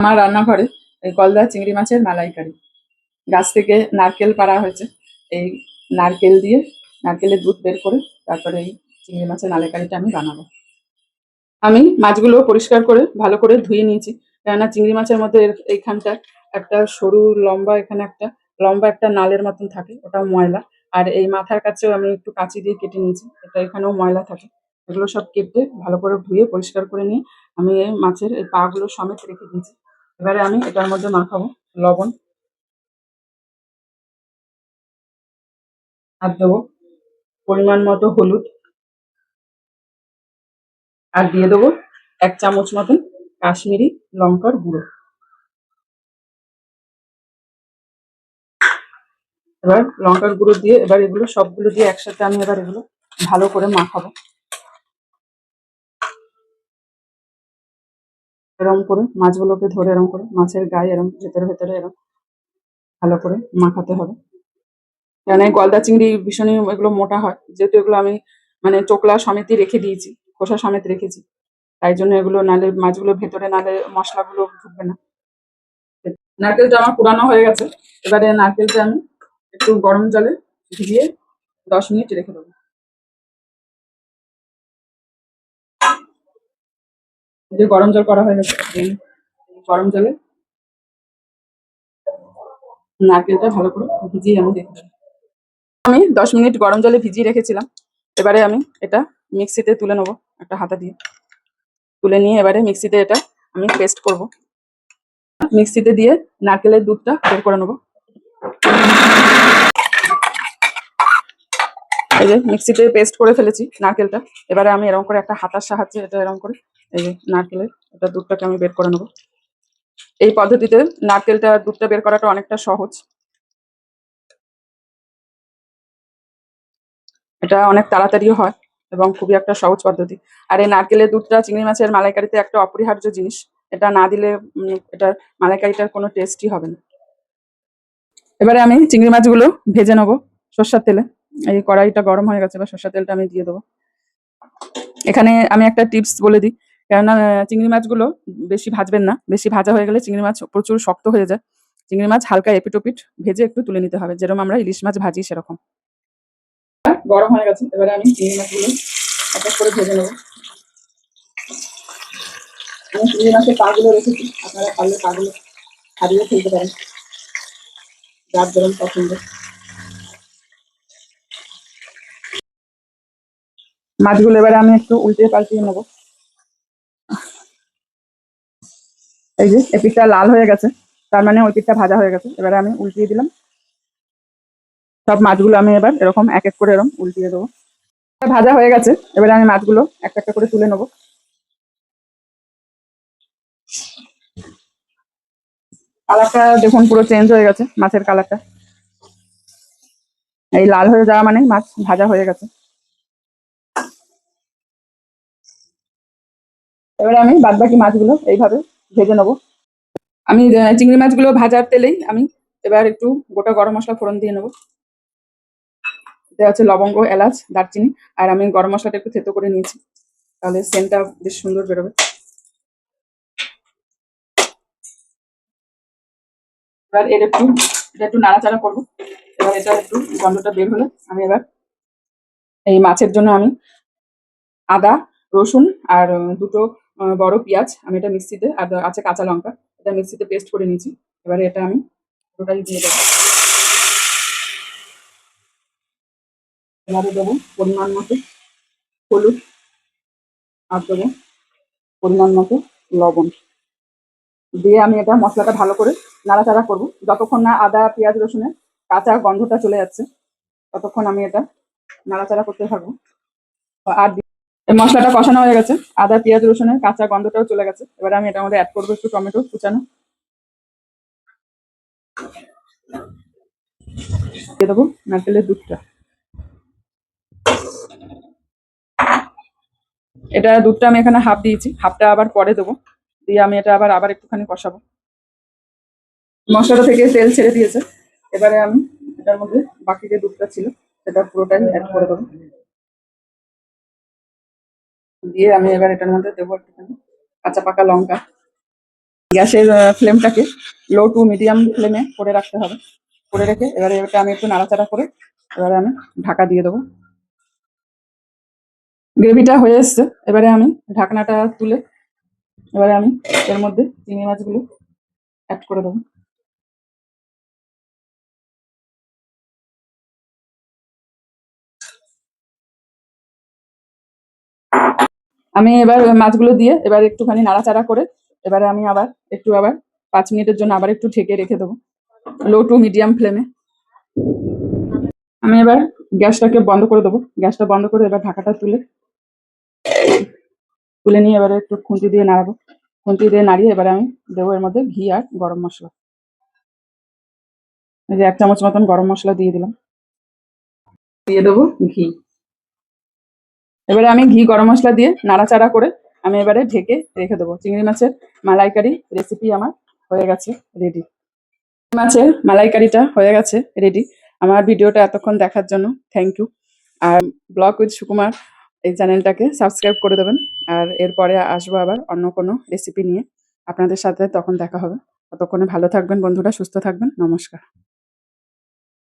আমার রান্নাঘরে এই গলদা চিংড়ি মাছের মালাইকারি। গাছ থেকে নারকেল পাড়া হয়েছে। এই নারকেল দিয়ে নারকেলের দুধ বের করে তারপরে এই চিংড়ি মাছের মালাইকারিটা আমি বানাবো। আমি মাছগুলো পরিষ্কার করে, ভালো করে ধুয়ে নিয়েছি। কেননা চিংড়ি মাছের মধ্যে এইখানটা একটা সরু লম্বা, এখানে একটা লম্বা একটা নালের মতন থাকে ওটা ময়লা। আর এই মাথার কাছেও আমি একটু কাঁচি দিয়ে কেটে নিয়েছি, এটা এখানেও ময়লা থাকে। এগুলো সব কেটে ভালো করে ধুয়ে পরিষ্কার করে নিয়ে আমি এই মাছের এই পা গুলো সমেত রেখে দিয়েছি। এবারে আমি এটার মধ্যে মাখাবো লবণ। আর দেবো পরিমাণ মতো হলুদ। আর দিয়ে দেবো এক চামচ মতন কাশ্মীরি লঙ্কার গুঁড়ো। এবার লঙ্কার গুঁড়ো দিয়ে এবার এগুলো সবগুলো দিয়ে একসাথে আমি এবার এগুলো ভালো করে মাখাবো। এরম করে, মাছগুলোকে ধরে এরম করে, মাছের গায়ে এরম ভেতরে ভেতরে এরম ভালো করে মাখাতে হবে। কেন গলদা চিংড়ি ভীষণই এগুলো মোটা হয়, যেহেতু এগুলো আমি মানে চোকলা সমেতই রেখে দিয়েছি, খোসা সমেত রেখেছি। তাই জন্য এগুলো নালে, মাছগুলো ভেতরে নালে মশলাগুলো ঢুকবে না। নারকেলটা আমার পুরানো হয়ে গেছে, এবারে নারকেলটা আমি একটু গরম জলে ভিজিয়ে দশ মিনিট রেখে দেবো এই যে গরম জল করা হয়ে গেছে গরম জলে নারকেলটা ভালো করে ভিজিয়ে আমি আমি দশ মিনিট গরম জলে ভিজিয়ে রেখেছিলাম। এবারে আমি এটা মিক্সিতে তুলে নেব একটা হাতা দিয়ে। তুলে নিয়ে এবারে মিক্সিতে এটা আমি পেস্ট করব। মিক্সিতে দিয়ে নারকেলের দুধটা বের করে নেব। এই যে মিক্সিতে পেস্ট করে ফেলেছি নারকেলটা। এবারে আমি এরকম করে একটা হাতার সাহায্যে এটা এরকম করে এই যে নারকেলের এটা দুধটাকে আমি বের করে নেব। এই পদ্ধতিতে নারকেলটা, দুধটা বের করাটা অনেকটা সহজ। এটা অনেক তাড়াতাড়িও হয় এবং খুবই একটা সহজ পদ্ধতি। আর এই নারকেলের দুধটা, চিংড়ি মাছের মালাইকারিতে একটা অপরিহার্য জিনিস। এটা না দিলে এটার মালাইকারিটার কোনো টেস্টই হবে না। এবারে আমি চিংড়ি মাছগুলো ভেজে নেব সর্ষার তেলে। এই কড়াইটা গরম হয়ে গেছে, এবার সর্ষার তেলটা আমি দিয়ে দেবো। এখানে আমি একটা টিপস বলে দিই। কেননা চিংড়ি মাছগুলো বেশি ভাজবেন না। বেশি ভাজা হয়ে গেলে চিংড়ি মাছ প্রচুর শক্ত হয়ে যায়। চিংড়ি মাছ হালকা এপিটোপিট ভেজে একটু তুলে নিতে হবে। যেরকম আমরা ইলিশ মাছ ভাজি সেরকম। গরম হয়ে গেছে। এবারে আমি চিংড়ি মাছগুলো এক এক করে ভেজে নেব। চিংড়ি মাছের রেখেছি। আপনারা পারলে হারিয়ে ফেলতে পারেন। যার পছন্দ। মাছগুলো এবারে আমি একটু উল্টে পাল্টিয়ে নেব। এই যে, এই পিঠটা লাল হয়ে গেছে। তার মানে ওই পিঠটা ভাজা হয়ে গেছে। এবারে আমি উল্টিয়ে দিলাম। সব মাছগুলো আমি এবার এরকম এক এক করে এরকম উল্টিয়ে দেবো। ভাজা হয়ে গেছে। এবারে আমি মাছগুলো একটা একটা করে তুলে নেব। কালারটা দেখুন, পুরো চেঞ্জ হয়ে গেছে মাছের কালারটা। এই লাল হয়ে যাওয়া মানে মাছ ভাজা হয়ে গেছে। এবারে আমি বাদ বাকি মাছগুলো এইভাবে ভেজে নেব। আমি চিংড়ি মাছগুলো ভাজার তেলেই আমি। এবার একটু গোটা গরম মশলা ফোড়ন দিয়ে নেব। এতে আছে লবঙ্গ, এলাচ, দারচিনি। আর আমি গরম মশলাটা একটু থেতো করে নিয়েছি। তাহলে সেন্টটা বেশ সুন্দর বেরোবে। এবার এর একটু, এটা একটু নাড়াচাড়া করব। এবার এটা একটু গন্ধটা বের হলে আমি এবার এই মাছের জন্য আমি আদা, রসুন আর দুটো বড় পেঁয়াজ, আমি এটা মিক্সিতে, আর আছে কাঁচা লঙ্কা, এটা মিক্সিতে পেস্ট করে নিয়েছি। এবারে এটা আমি পুরোটাই দিয়ে দেবো। এবারে দেবো পরিমাণ মতো হলুদ, আর দেবো পরিমাণ মতো লবণ। দিয়ে আমি এটা মশলাটা ভালো করে নাড়াচাড়া করব। যতক্ষণ না আদা, পেঁয়াজ রসুনের কাঁচা গন্ধটা চলে যাচ্ছে, ততক্ষণ আমি এটা নাড়াচাড়া করতে থাকব। আর মশলাটা কষানো হয়ে গেছে। আদা, পেঁয়াজ, রসুনের কাঁচা গন্ধটাও চলে গেছে। এবারে আমি এটার মধ্যে অ্যাড করব একটু টমেটো কুচানো। দিয়ে দেবো নারকেলের দুধটা। এটা দুধটা আমি এখানে হাফ দিয়েছি। হাফটা আবার পরে দেবো। দিয়ে আমি এটা আবার আবার একটুখানি কষাবো। মশলাটা থেকে তেল ছেড়ে দিয়েছে। এবারে আমি এটার মধ্যে বাকি যে দুধটা ছিল, সেটা পুরোটাই অ্যাড করে দেবো। দিয়ে আমি এবার এটার মধ্যে দেবো একটুখানি কাঁচা পাকা লঙ্কা। গ্যাসের ফ্লেমটাকে লো টু মিডিয়াম ফ্লেমে করে রাখতে হবে। করে রেখে এবারে এটা আমি একটু নাড়াচাড়া করে এবারে আমি ঢাকা দিয়ে দেবো। গ্রেভিটা হয়ে এসছে। এবারে আমি ঢাকনাটা তুলে এবারে আমি এর মধ্যে চিংড়ি মাছগুলো অ্যাড করে দেবো। আমি এবার মাছগুলো দিয়ে এবার একটুখানি নাড়াচাড়া করে এবারে আমি আবার একটু আবার পাঁচ মিনিটের জন্য আবার একটু ঢেকে রেখে দেবো। লো টু মিডিয়াম ফ্লেমে আমি এবার গ্যাসটাকে বন্ধ করে দেবো। গ্যাসটা বন্ধ করে এবার ঢাকাটা তুলে তুলে নিয়ে এবারে একটু খুন্তি দিয়ে নাড়াবো। খুন্তি দিয়ে নাড়িয়ে এবারে আমি দেবো এর মধ্যে ঘি আর গরম মশলা। এই যে এক চামচ মতন গরম মশলা দিয়ে দিলাম। দিয়ে দেবো ঘি। এবারে আমি ঘি, গরম মশলা দিয়ে নাড়াচাড়া করে আমি এবারে ঢেকে রেখে দেবো। চিংড়ি মাছের মালাইকারি রেসিপি আমার হয়ে গেছে রেডি মাছের মালাইকারিটা হয়ে গেছে রেডি আমার ভিডিওটা এতক্ষণ দেখার জন্য থ্যাংক ইউ আর ব্লগ উইথ সুকুমার এই চ্যানেলটাকে সাবস্ক্রাইব করে দেবেন। আর এরপরে আসব আবার অন্য কোনো রেসিপি নিয়ে। আপনাদের সাথে তখন দেখা হবে। ততক্ষণে ভালো থাকবেন বন্ধুরা, সুস্থ থাকবেন। নমস্কার।